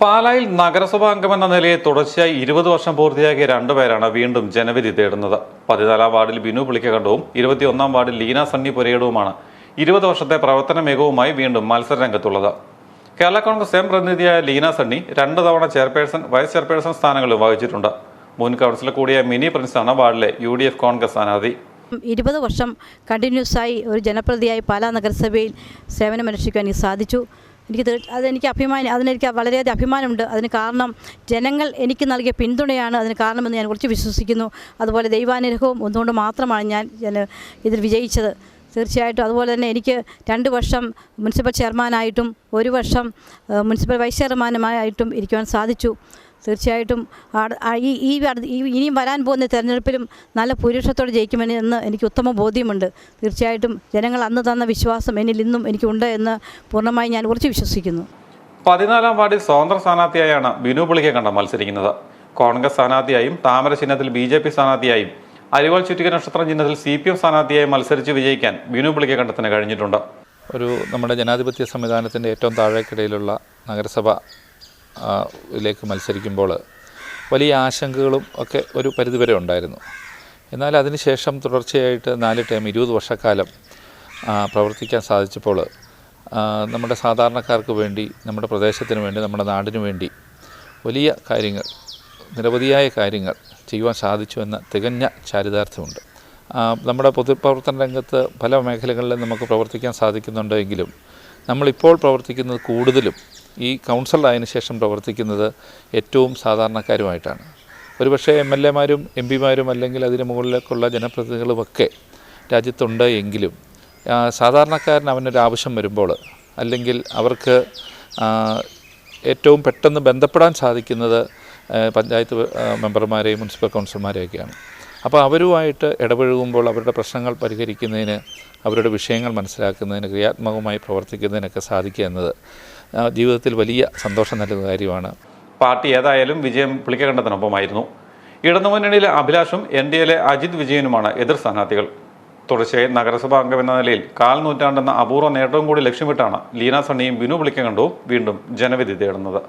പാലായിൽ നഗരസഭാ അംഗമെന്ന നിലയിൽ തുടർച്ചയായി ഇരുപത് വർഷം പൂർത്തിയാക്കിയ രണ്ടുപേരാണ് വീണ്ടും ജനവിധി തേടുന്നത്. പതിനാലാം വാർഡിൽ ബിനു പുളിക്കകണ്ടവും ഇരുപത്തിയൊന്നാം വാർഡിൽ ലീന സണ്ണി പുരയിടവുമാണ് ഇരുപത് വർഷത്തെ പ്രവർത്തന മികവുമായി വീണ്ടും മത്സര രംഗത്തുള്ളത്. കേരള കോൺഗ്രസ് എം പ്രതിനിധിയായ ലീന സണ്ണി രണ്ട് തവണ ചെയർപേഴ്സൺ വൈസ് ചെയർപേഴ്സൺ സ്ഥാനങ്ങളും വഹിച്ചിട്ടുണ്ട്. മുൻ കൗൺസിലർ കൂടിയ മിനി പ്രിൻസാണ് വാർഡിലെ യു ഡി എഫ് കോൺഗ്രസ് സ്ഥാനാർത്ഥി. ഇരുപത് വർഷം കണ്ടിന്യൂസായി ഒരു ജനപ്രതിയായി പാലാ നഗരസഭയിൽ സേവനമനുഷ്ഠിക്കാൻ സാധിച്ചു. എനിക്ക് അതെനിക്ക് അഭിമാനം അതിനെനിക്ക് വളരെയധികം അഭിമാനമുണ്ട്. അതിന് കാരണം ജനങ്ങൾ എനിക്ക് നൽകിയ പിന്തുണയാണ്. അതിന് കാരണമെന്ന് ഞാൻ കുറച്ച് വിശ്വസിക്കുന്നു. അതുപോലെ ദൈവാനുഗ്രഹവും ഒന്നുകൊണ്ട് മാത്രമാണ് ഞാൻ ഞാൻ ഇതിൽ വിജയിച്ചത്. തീർച്ചയായിട്ടും അതുപോലെ തന്നെ എനിക്ക് രണ്ട് വർഷം മുനിസിപ്പൽ ചെയർമാനായിട്ടും ഒരു വർഷം മുനിസിപ്പൽ വൈസ് ചെയർമാനുമായിട്ടും ഇരിക്കുവാൻ സാധിച്ചു. തീർച്ചയായിട്ടും ഈ ഈ ഇനിയും വരാൻ പോകുന്ന തെരഞ്ഞെടുപ്പിലും നല്ല ഭൂരിപക്ഷത്തോടെ ജയിക്കുമെന്ന് എന്ന് എനിക്ക് ഉത്തമ ബോധ്യമുണ്ട്. തീർച്ചയായിട്ടും ജനങ്ങൾ അന്ന് തന്ന വിശ്വാസം എന്നിൽ ഇന്നും എനിക്കുണ്ട് എന്ന് പൂർണമായി ഞാൻ ഉറച്ചു വിശ്വസിക്കുന്നു. പതിനാലാം വാർഡിൽ സ്വതന്ത്ര സ്ഥാനാർത്ഥിയായാണ് ബിനു പുളിക്കകണ്ഠം മത്സരിക്കുന്നത്. കോൺഗ്രസ് സ്ഥാനാർത്ഥിയായും താമര ചിഹ്നത്തിൽ ബി ജെ പി സ്ഥാനാർത്ഥിയായും അരിവാൾ ചുറ്റിക നക്ഷത്രം ചിഹ്നത്തിൽ സി പി എം സ്ഥാനാർത്ഥിയായി മത്സരിച്ച് വിജയിക്കാൻ ബിനു പുളിക്കകണ്ഠത്തിന് കഴിഞ്ഞിട്ടുണ്ട്. ഒരു നമ്മുടെ ജനാധിപത്യ സംവിധാനത്തിന്റെ ഏറ്റവും താഴേക്കിടയിലുള്ള നഗരസഭ ആ, യിലേക്ക് മത്സരിക്കുമ്പോൾ വലിയ ആശങ്കകളും ഒക്കെ ഒരു പരിധിവരെ ഉണ്ടായിരുന്നു. എന്നാൽ അതിനുശേഷം തുടർച്ചയായിട്ട് നാല് ടൈം ഇരുപത് വർഷക്കാലം പ്രവർത്തിക്കാൻ സാധിച്ചപ്പോൾ നമ്മുടെ സാധാരണക്കാർക്ക് വേണ്ടി നമ്മുടെ പ്രദേശത്തിന് വേണ്ടി നമ്മുടെ നാടിനു വേണ്ടി വലിയ കാര്യങ്ങൾ നിരവധിയായ കാര്യങ്ങൾ ചെയ്യുവാൻ സാധിച്ചു എന്ന തികഞ്ഞ ചാരിതാർത്ഥ്യമുണ്ട്. നമ്മുടെ പൊതുപ്രവർത്തന രംഗത്ത് പല മേഖലകളിലും നമുക്ക് പ്രവർത്തിക്കാൻ സാധിക്കുന്നുണ്ടെങ്കിലും നമ്മളിപ്പോൾ പ്രവർത്തിക്കുന്നത് കൂടുതലും ഈ കൗൺസിലായതിന് ശേഷം പ്രവർത്തിക്കുന്നത് ഏറ്റവും സാധാരണക്കാരുമായിട്ടാണ്. ഒരുപക്ഷെ എം എൽ എമാരും എം പിമാരും അല്ലെങ്കിൽ അതിന് മുകളിലേക്കുള്ള ജനപ്രതിനിധികളുമൊക്കെ രാജ്യത്തുണ്ട് എങ്കിലും സാധാരണക്കാരൻ അവനൊരു ആവശ്യം വരുമ്പോൾ അല്ലെങ്കിൽ അവർക്ക് ഏറ്റവും പെട്ടെന്ന് ബന്ധപ്പെടാൻ സാധിക്കുന്നത് പഞ്ചായത്ത് മെമ്പർമാരെയും മുനിസിപ്പൽ കൗൺസിലർമാരെയൊക്കെയാണ്. അപ്പോൾ അവരുമായിട്ട് ഇടപഴകുമ്പോൾ അവരുടെ പ്രശ്നങ്ങൾ പരിഹരിക്കുന്നതിന് അവരുടെ വിഷയങ്ങൾ മനസ്സിലാക്കുന്നതിന് ക്രിയാത്മകമായി പ്രവർത്തിക്കുന്നതിനൊക്കെ സാധിക്കുക എന്നത് ജീവിതത്തിൽ വലിയ സന്തോഷം നൽകുന്ന കാര്യമാണ്. പാർട്ടി ഏതായാലും വിജയം പുളിക്കകണ്ഠത്തിനൊപ്പമായിരുന്നു ഇടതുമുന്നണിയിലെ അഭിലാഷും എൻ ഡി എയിലെ അജിത് വിജയനുമാണ് എതിർ സ്ഥാനാർത്ഥികൾ. തുടർച്ചയായി നഗരസഭാ അംഗം എന്ന നിലയിൽ കാൽ നൂറ്റാണ്ടെന്ന അപൂർവ നേട്ടവും കൂടി ലക്ഷ്യമിട്ടാണ് ലീന സണ്ണിയും ബിനു പുളിക്കകണ്ഠവും വീണ്ടും ജനവിധി തേടുന്നത്.